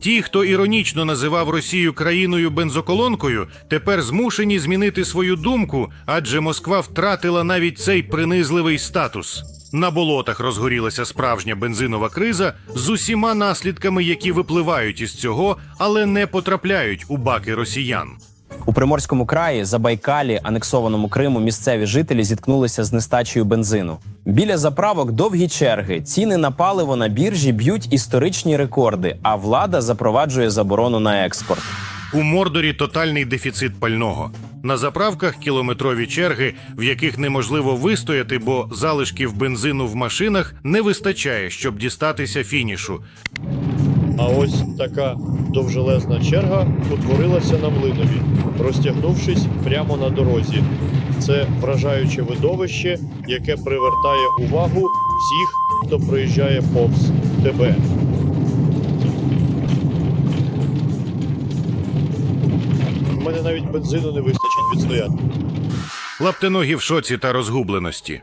Ті, хто іронічно називав Росію країною бензоколонкою, тепер змушені змінити свою думку, адже Москва втратила навіть цей принизливий статус. На болотах розгорілася справжня бензинова криза з усіма наслідками, які випливають із цього, але не потрапляють у баки росіян. У Приморському краї, Забайкалі, анексованому Криму, місцеві жителі зіткнулися з нестачею бензину. Біля заправок довгі черги. Ціни на паливо на біржі б'ють історичні рекорди, а влада запроваджує заборону на експорт. У Мордорі тотальний дефіцит пального. На заправках кілометрові черги, в яких неможливо вистояти, бо залишків бензину в машинах не вистачає, щоб дістатися фінішу. А ось така довжелезна черга утворилася на млинові, розтягнувшись прямо на дорозі. Це вражаюче видовище, яке привертає увагу всіх, хто проїжджає повз тебе. У мене навіть бензину не вистачить відстояти. Лаптеногі в шоці та розгубленості.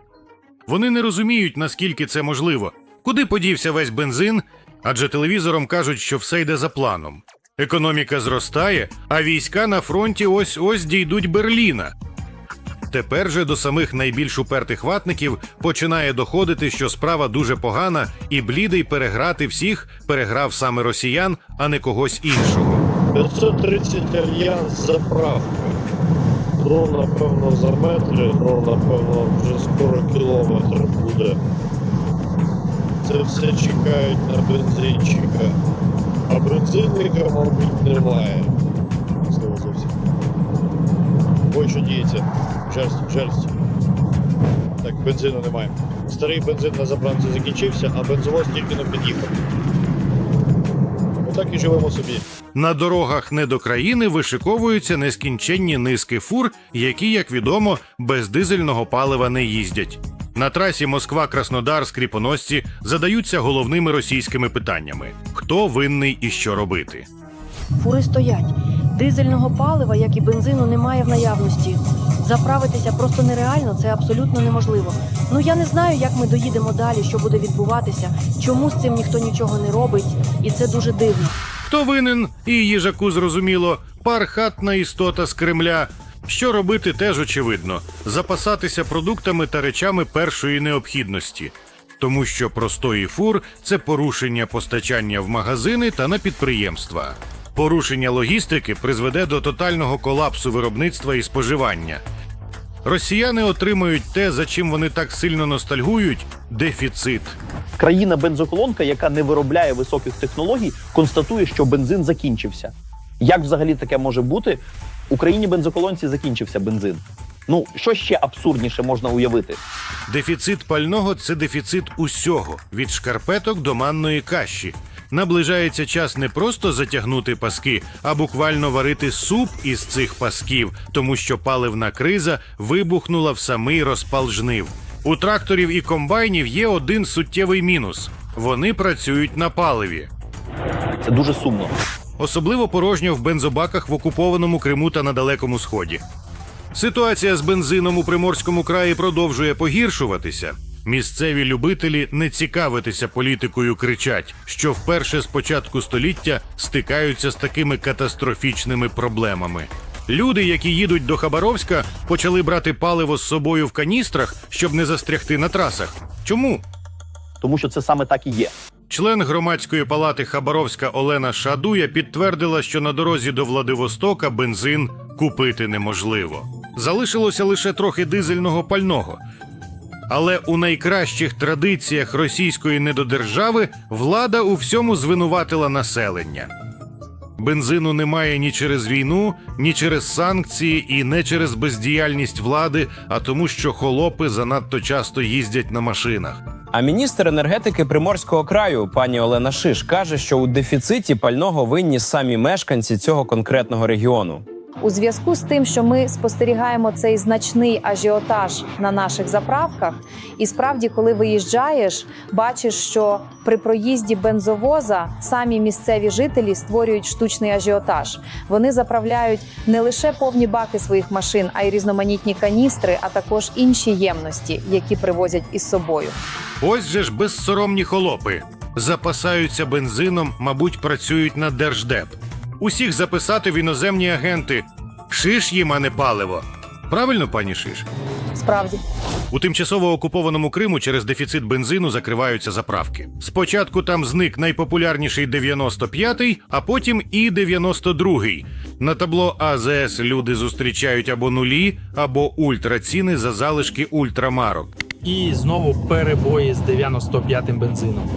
Вони не розуміють, наскільки це можливо. Куди подівся весь бензин? Адже телевізором кажуть, що все йде за планом. Економіка зростає, а війська на фронті ось ось дійдуть Берліна. Тепер же до самих найбільш упертих ватників починає доходити, що справа дуже погана, і блідий переграти всіх переграв саме росіян, а не когось іншого. 530 альянс заправка. Ну, напевно, за метри, ну, напевно, вже скоро кілометр буде. Це все чекають на бензинчика. А бензинника, мабуть, немає. Слово зовсім. Ой, що діється? Жерсть, жерсть. Так, бензину немає. Старий бензин на заправці закінчився, а бензовоз тільки не під'їхав. Отак і живемо собі. На дорогах не до країни вишиковуються нескінченні низки фур, які, як відомо, без дизельного палива не їздять. На трасі Москва-Краснодар скріпоносці задаються головними російськими питаннями: хто винний і що робити. Фури стоять. Дизельного палива, як і бензину, немає в наявності. Заправитися просто нереально, це абсолютно неможливо. Ну я не знаю, як ми доїдемо далі, що буде відбуватися, чому з цим ніхто нічого не робить, і це дуже дивно. Хто винен, і їжаку зрозуміло, пархатна істота з Кремля. Що робити, теж очевидно: запасатися продуктами та речами першої необхідності. Тому що простої фур це порушення постачання в магазини та на підприємства. Порушення логістики призведе до тотального колапсу виробництва і споживання. Росіяни отримають те, за чим вони так сильно ностальгують дефіцит. країна-бензоколонка, яка не виробляє високих технологій, констатує, що бензин закінчився. Як взагалі таке може бути? У країні бензоколонці закінчився бензин. Ну що ще абсурдніше можна уявити? Дефіцит пального це дефіцит усього від шкарпеток до манної каші. Наближається час не просто затягнути паски, а буквально варити суп із цих пасків, тому що паливна криза вибухнула в самий розпал жнив. У тракторів і комбайнів є один суттєвий мінус: вони працюють на паливі. Це дуже сумно. Особливо порожньо в бензобаках в окупованому Криму та на Далекому Сході. Ситуація з бензином у Приморському краї продовжує погіршуватися. Місцеві любителі не цікавитися політикою кричать, що вперше з початку століття стикаються з такими катастрофічними проблемами. Люди, які їдуть до Хабаровська, почали брати паливо з собою в каністрах, щоб не застрягти на трасах. Чому? Тому що це саме так і є. Член громадської палати Хабаровська Олена Шадуя підтвердила, що на дорозі до Владивостока бензин купити неможливо. Залишилося лише трохи дизельного пального. Але у найкращих традиціях російської недодержави влада у всьому звинуватила населення. Бензину немає ні через війну, ні через санкції, і не через бездіяльність влади, а тому, що холопи занадто часто їздять на машинах. А міністр енергетики Приморського краю, пані Олена Шиш, каже, що у дефіциті пального винні самі мешканці цього конкретного регіону. У зв'язку з тим, що ми спостерігаємо цей значний ажіотаж на наших заправках, і справді, коли виїжджаєш, бачиш, що при проїзді бензовоза самі місцеві жителі створюють штучний ажіотаж. Вони заправляють не лише повні баки своїх машин, а й різноманітні каністри, а також інші ємності, які привозять із собою. Ось же ж безсоромні холопи. запасаються бензином, мабуть, працюють на держдеп. Усіх записати в іноземні агенти. Шиш їм, а не паливо. Правильно, пані Шиш? Справді. У тимчасово окупованому Криму через дефіцит бензину закриваються заправки. Спочатку там зник найпопулярніший 95-й, а потім і 92-й. На табло АЗС люди зустрічають або нулі, або ультраціни за залишки ультрамарок. І знову перебої з 95-м бензином.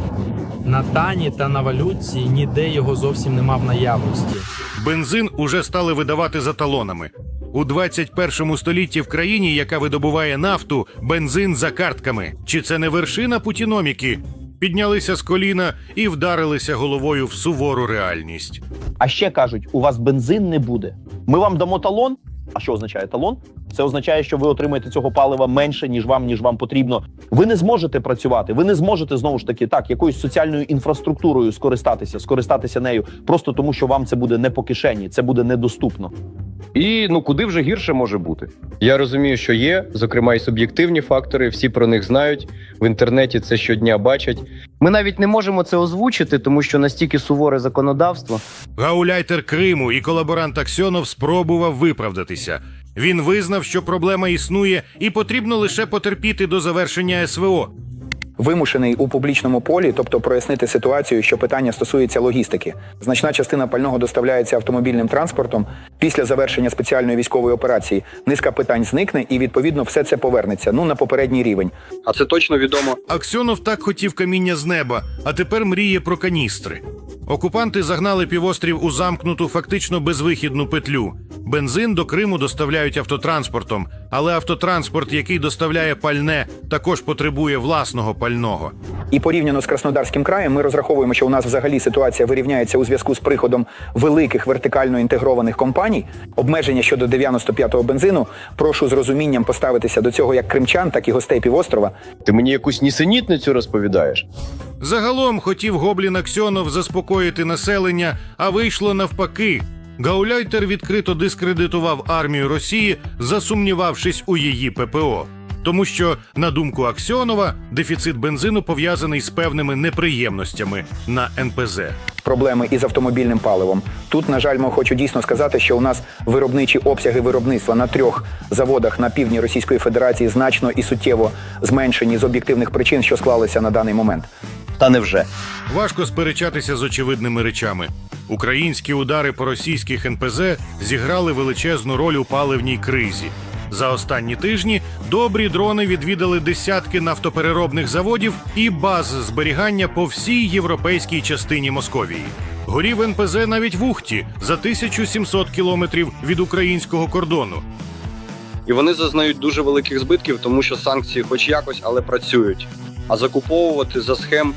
На тані та на валютці ніде його зовсім нема в наявності. Бензин уже стали видавати за талонами. У 21 столітті в країні, яка видобуває нафту, бензин за картками. Чи це не вершина путіноміки? Піднялися з коліна і вдарилися головою в сувору реальність. А ще кажуть, у вас бензин не буде. Ми вам дамо талон. А що означає талон? Це означає, що ви отримаєте цього палива менше, ніж вам, ніж вам потрібно. Ви не зможете працювати. Ви не зможете знову ж таки так якоюсь соціальною інфраструктурою скористатися, скористатися нею, просто тому, що вам це буде не по кишені, це буде недоступно. І ну куди вже гірше може бути? Я розумію, що є, зокрема, і суб'єктивні фактори, всі про них знають. В інтернеті це щодня бачать. Ми навіть не можемо це озвучити, тому що настільки суворе законодавство. Гауляйтер Криму і колаборант Аксьонов спробував виправдатися. Він визнав, що проблема існує, і потрібно лише потерпіти до завершення СВО. Вимушений у публічному полі, тобто прояснити ситуацію, що питання стосується логістики. Значна частина пального доставляється автомобільним транспортом. Після завершення спеціальної військової операції низка питань зникне, і відповідно все це повернеться ну на попередній рівень. А це точно відомо. Аксьонов так хотів каміння з неба, а тепер мріє про каністри. Окупанти загнали півострів у замкнуту, фактично безвихідну петлю. Бензин до Криму доставляють автотранспортом, але автотранспорт, який доставляє пальне, також потребує власного пального. І порівняно з Краснодарським краєм, ми розраховуємо, що у нас взагалі ситуація вирівняється у зв'язку з приходом великих вертикально інтегрованих компаній. Обмеження щодо 95-го бензину. Прошу з розумінням поставитися до цього як кримчан, так і гостей півострова. Ти мені якусь нісенітницю розповідаєш. Загалом хотів Гоблін Аксьонов заспокоїти населення, а вийшло навпаки. Гауляйтер відкрито дискредитував армію Росії, засумнівавшись у її ППО. Тому що, на думку Аксьонова, дефіцит бензину пов'язаний з певними неприємностями на НПЗ. проблеми із автомобільним паливом. Тут, на жаль, ми хочу дійсно сказати, що у нас виробничі обсяги виробництва на трьох заводах на півдні Російської Федерації значно і суттєво зменшені з об'єктивних причин, що склалися на даний момент. Та невже? Важко сперечатися з очевидними речами. Українські удари по російських НПЗ зіграли величезну роль у паливній кризі. За останні тижні добрі дрони відвідали десятки нафтопереробних заводів і баз зберігання по всій європейській частині Московії. Горів НПЗ навіть в Ухті за 1700 кілометрів від українського кордону. І вони зазнають дуже великих збитків, тому що санкції, хоч якось, але працюють. А закуповувати за схем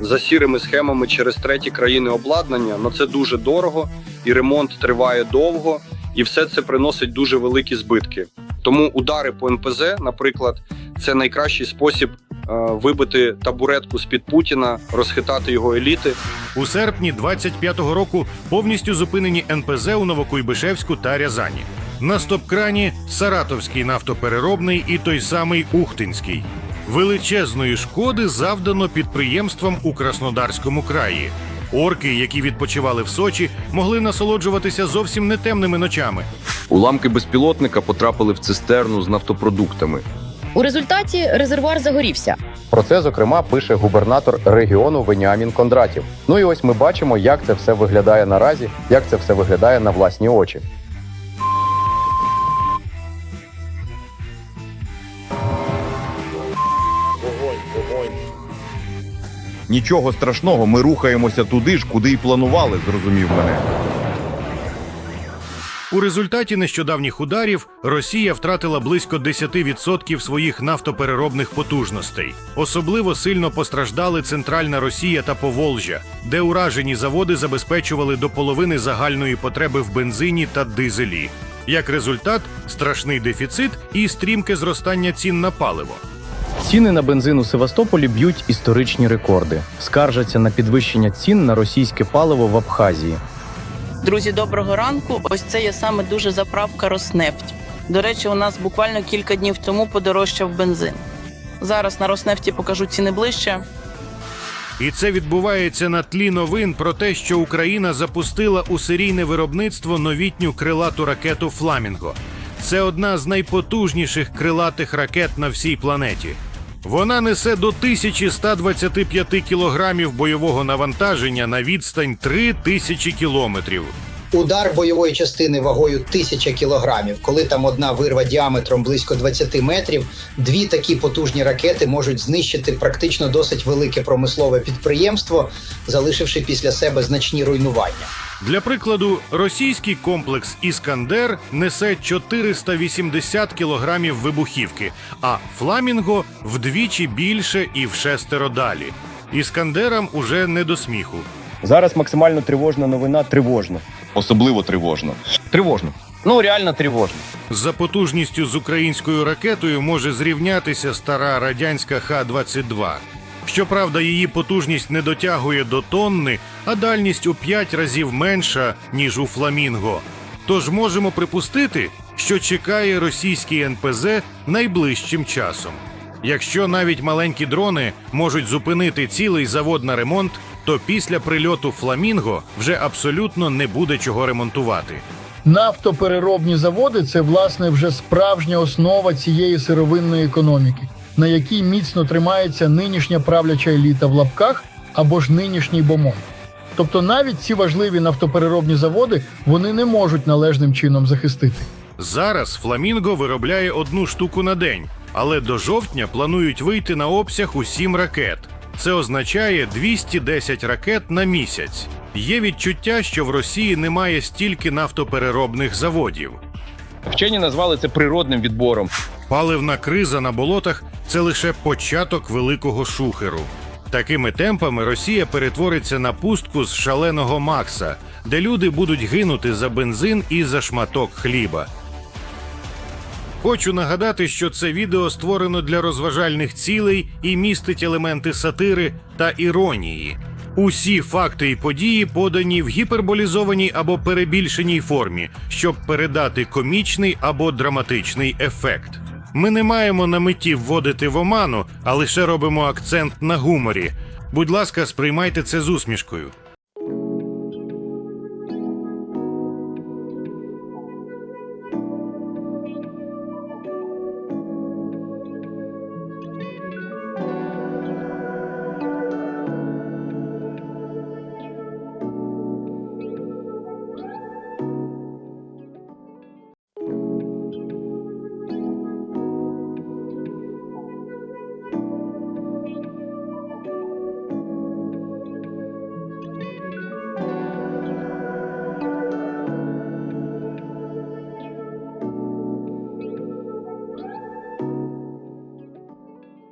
за сірими схемами через треті країни обладнання, ну це дуже дорого, і ремонт триває довго, і все це приносить дуже великі збитки. Тому удари по НПЗ, наприклад, це найкращий спосіб е, вибити табуретку з під Путіна, розхитати його еліти. У серпні 25-го року повністю зупинені НПЗ у Новокуйбишевську та Рязані. На стоп-крані Саратовський нафтопереробний і той самий Ухтинський. Величезної шкоди завдано підприємствам у Краснодарському краї. Орки, які відпочивали в Сочі, могли насолоджуватися зовсім не темними ночами. Уламки безпілотника потрапили в цистерну з нафтопродуктами. У результаті резервуар загорівся. Про це, зокрема, пише губернатор регіону Веніамін Кондратів. Ну і ось ми бачимо, як це все виглядає наразі, як це все виглядає на власні очі. Нічого страшного, ми рухаємося туди ж, куди й планували, зрозумів мене. У результаті нещодавніх ударів Росія втратила близько 10% своїх нафтопереробних потужностей. Особливо сильно постраждали центральна Росія та Поволжя, де уражені заводи забезпечували до половини загальної потреби в бензині та дизелі. Як результат, страшний дефіцит і стрімке зростання цін на паливо. Ціни на бензин у Севастополі б'ють історичні рекорди. Скаржаться на підвищення цін на російське паливо в Абхазії. Друзі, доброго ранку. Ось це є саме дуже заправка Роснефть. До речі, у нас буквально кілька днів тому подорожчав бензин. Зараз на Роснефті покажу ціни ближче. І це відбувається на тлі новин про те, що Україна запустила у серійне виробництво новітню крилату ракету Фламінго. Це одна з найпотужніших крилатих ракет на всій планеті. Вона несе до 1125 кілограмів бойового навантаження на відстань 3000 кілометрів. Удар бойової частини вагою 1000 кілограмів, коли там одна вирва діаметром близько 20 метрів, дві такі потужні ракети можуть знищити практично досить велике промислове підприємство, залишивши після себе значні руйнування. Для прикладу, російський комплекс Іскандер несе 480 кілограмів вибухівки, а Фламінго вдвічі більше і вшестеро далі. Іскандерам уже не до сміху. Зараз максимально тривожна новина. Тривожно. Особливо тривожно. Тривожно. Ну реально тривожно. За потужністю з українською ракетою може зрівнятися стара радянська Х-22. Щоправда, її потужність не дотягує до тонни, а дальність у 5 разів менша, ніж у Фламінго. Тож можемо припустити, що чекає російський НПЗ найближчим часом. Якщо навіть маленькі дрони можуть зупинити цілий завод на ремонт, то після прильоту Фламінго вже абсолютно не буде чого ремонтувати. Нафтопереробні заводи це власне вже справжня основа цієї сировинної економіки, на якій міцно тримається нинішня правляча еліта в лапках або ж нинішній бомон. Тобто навіть ці важливі нафтопереробні заводи вони не можуть належним чином захистити. Зараз Фламінго виробляє одну штуку на день, але до жовтня планують вийти на обсяг у 7 ракет. Це означає 210 ракет на місяць. Є відчуття, що в Росії немає стільки нафтопереробних заводів. Вчені назвали це природним відбором. Паливна криза на болотах це лише початок великого шухеру. Такими темпами Росія перетвориться на пустку з шаленого Макса, де люди будуть гинути за бензин і за шматок хліба. Хочу нагадати, що це відео створено для розважальних цілей і містить елементи сатири та іронії. Усі факти і події подані в гіперболізованій або перебільшеній формі, щоб передати комічний або драматичний ефект. Ми не маємо на меті вводити в оману, а лише робимо акцент на гуморі. Будь ласка, сприймайте це з усмішкою.